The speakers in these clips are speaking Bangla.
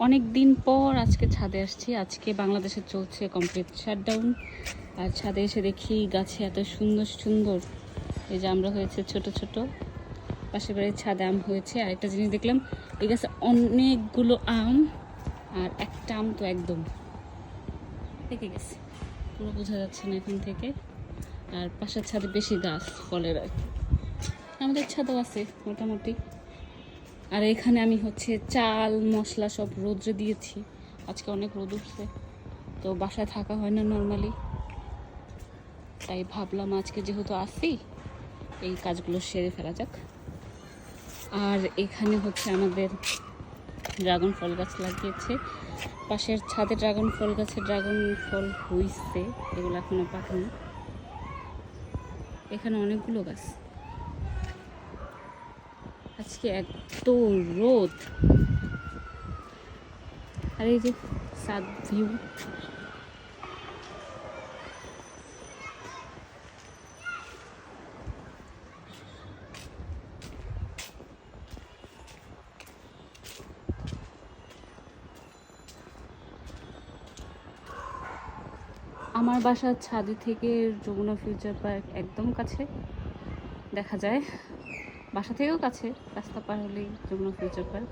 অনেক দিন পর আজকে ছাদে আসছি। আজকে বাংলাদেশে চলছে কমপ্লিট শাটডাউন আর ছাদে এসে দেখি গাছে এত সুন্দর সুন্দর। এই যে আমরা হয়েছে ছোট ছোট। পাশের বাড়ির ছাদে আম হয়েছে। আর একটা জিনিস দেখলাম, এই গাছে অনেকগুলো আম আর একটা আম তো একদম। থেকে গেছে। পুরো বোঝা যাচ্ছে না এখান থেকে। আর পাশের ছাদে বেশি গাছ ফলের আর আমাদের ছাদও আছে মোটামুটি। আর এখানে আমি হচ্ছে চাল, মশলা সব রোদ্রে দিয়েছি। আজকে অনেক রোদ উঠছে, তো বাসায় থাকা হয় না নর্মালি তাই ভাবলাম আজকে যেহেতু আসি, এই কাজগুলো সেরে ফেলা যাক। আর এখানে হচ্ছে আমাদের ড্রাগন ফল গাছ লাগিয়েছে। পাশের ছাদে ড্রাগন ফল গাছে ড্রাগন ফল হইছে, এগুলো এখনও পাকেনি। এখানে অনেকগুলো গাছ। আজকে এত রোদ। আর এই যে সাদ ভিউ। আমার বাসার ছাদে থেকে যমুনা ফিউচার পার্ক একদম কাছে দেখা যায়। বাসা থেকেও কাছে, রাস্তা পার হলেই যমুনা ফিউচার পার্ক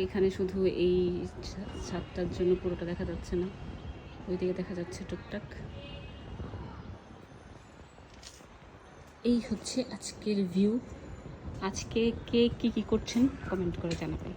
এইখানে শুধু এই ছাদটার জন্য পুরোটা দেখা যাচ্ছে না, ওইদিকে দেখা যাচ্ছে টুকটাক। এই হচ্ছে আজকের ভিউ আজকে কে কী কী করছেন? কমেন্ট করে জানাবেন।